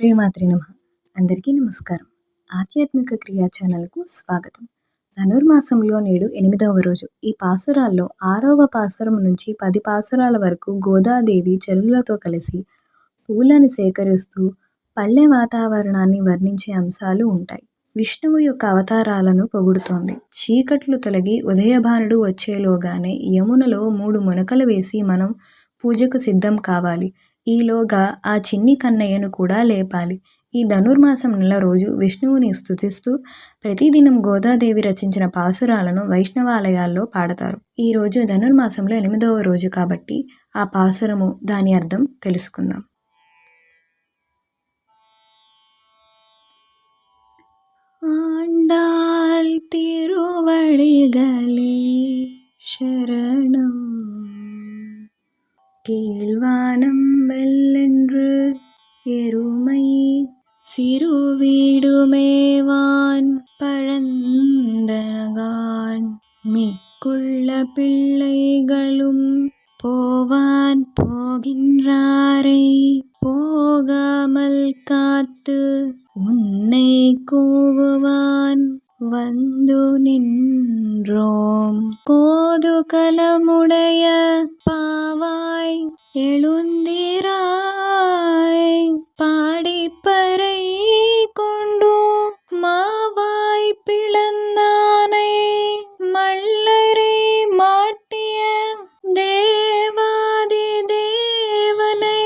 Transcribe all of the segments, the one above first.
శ్రీమాత్రి నమ. అందరికీ నమస్కారం. ఆధ్యాత్మిక క్రియా ఛానల్కు స్వాగతం. ధనుర్మాసంలో నేడు ఎనిమిదవ రోజు. ఈ పాసురాల్లో ఆరవ పాసురం నుంచి పది పాసురాల వరకు గోదాదేవి చెల్లులతో కలిసి పూలను సేకరిస్తూ పల్లె వాతావరణాన్ని వర్ణించే అంశాలు ఉంటాయి. విష్ణువు యొక్క అవతారాలను పొగుడుతోంది. చీకట్లు తొలగి ఉదయభానుడు వచ్చేలోగానే యమునలో మూడు మునకలు వేసి మనం పూజకు సిద్ధం కావాలి. ఈలోగా ఆ చిన్ని కన్నయ్యను కూడా లేపాలి. ఈ ధనుర్మాసం నెల రోజు విష్ణువుని స్థుతిస్తూ ప్రతిదినం గోదాదేవి రచించిన పాసురాలను వైష్ణవాలయాల్లో పాడతారు. ఈ రోజు ధనుర్మాసంలో ఎనిమిదవ రోజు కాబట్టి ఆ పాసురము దాని అర్థం తెలుసుకుందాం. ఆండాల్ తిరువడిగలే శరణం கீழ்வானம் வெல்லென்று எருமை சிறுவீடுமேவான் பழந்தனகான். மிக்குள்ள பிள்ளைகளும் போவான் போகின்றாரை. போகாமல் காத்து உன்னை கூவுவான். வந்து நின்றோம். கோதுகலமுடைய பா எழுந்திராய் பாடிப்பறை கொண்டு மாவாய் பிளந்தானை மல்லரை மாட்டிய தேவாதி தேவனை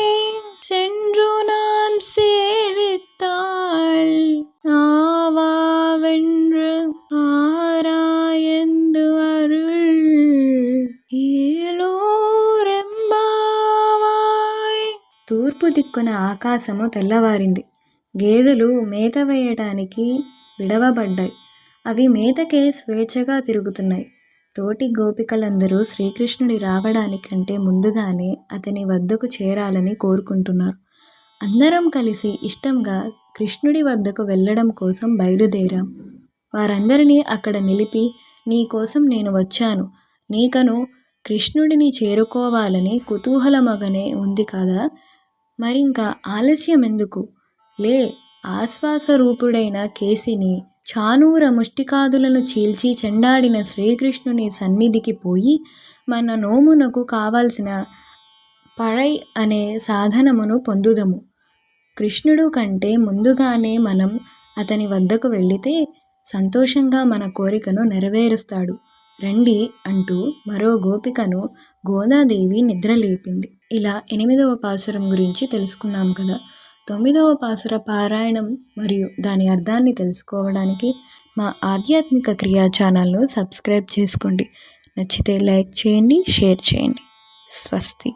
சென்று நாம் சேவித்தாள் ஆவாவென்று ஆராயந்து அருள் ஏலோ తూర్పు దిక్కున ఆకాశము తెల్లవారింది. గేదెలు మేత వేయడానికి విడవబడ్డాయి. అవి మేతకే స్వేచ్ఛగా తిరుగుతున్నాయి. తోటి గోపికలందరూ శ్రీకృష్ణుడి రావడానికంటే ముందుగానే అతని వద్దకు చేరాలని కోరుకుంటున్నారు. అందరం కలిసి ఇష్టంగా కృష్ణుడి వద్దకు వెళ్ళడం కోసం బయలుదేరాం. వారందరినీ అక్కడ నిలిపి నీ కోసం నేను వచ్చాను. నీకను కృష్ణుడిని చేరుకోవాలని కుతూహలమగనే ఉంది కదా? మరింకా ఆలస్యం ఎందుకు లే ఆశ్వాసరూపుడైన కేసిని చానూర ముష్టికాదులను చీల్చి చెండాడిన శ్రీకృష్ణుని సన్నిధికి పోయి మన నోమునకు కావాల్సిన పడై అనే సాధనమును పొందుదము. కృష్ణుడు కంటే ముందుగానే మనం అతని వద్దకు వెళితే సంతోషంగా మన కోరికను నెరవేరుస్తాడు. రండి అంటూ మరో గోపికను గోదాదేవి నిద్రలేపింది. ఇలా ఎనిమిదవ పాసురం గురించి తెలుసుకున్నాం కదా. తొమ్మిదవ పాసుర పారాయణం మరియు దాని అర్థాన్ని తెలుసుకోవడానికి మా ఆధ్యాత్మిక క్రియా ఛానల్ను సబ్స్క్రైబ్ చేసుకోండి. నచ్చితే లైక్ చేయండి షేర్ చేయండి. స్వస్తి.